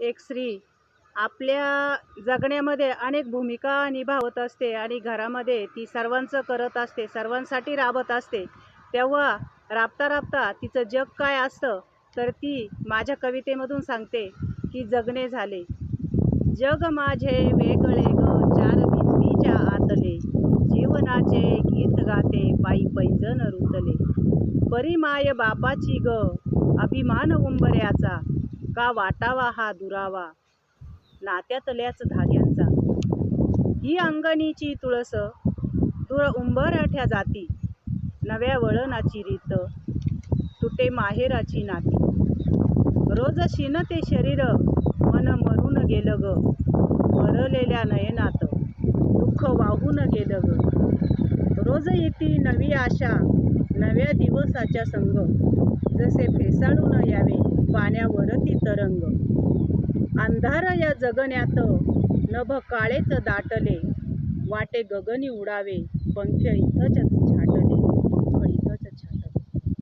एक स्त्री आपल्या जगण्यामध्ये अनेक भूमिका निभावत असते आणि घरामध्ये ती सर्वांचं करत असते सर्वांसाठी राबत असते. तेव्हा राबता राबता तिचं जग काय असतं तर ती माझ्या कवितेमधून सांगते की जगणे झाले. जग माझे वेगळे ग चार भिंतीच्या आतले. जीवनाचे गीत गाते पायी पैजन रुतले. परी माय बापाची ग अभिमान उंबऱ्याचा. का वाटावा हा दुरावा. नात्यातल्याच धाग्यांचा. ही अंगणीची तुळस तुळ उंबरठ्या जाती. नव्या वळणाची रीत तुटे माहेराची नाती. रोज शिनते शरीर मन मरून गेलं ग मरलेल्या नयनात दुःख वाहून गेलं ग रोज येती नवी आशा नव्या दिवसाच्या संग. जसे फेसाळून यावे पाण्यावरती तरंग. अंधार या जगण्यात नभ काळेच दाटले. वाटे गगनी उडावे पंख इथंच छाटले.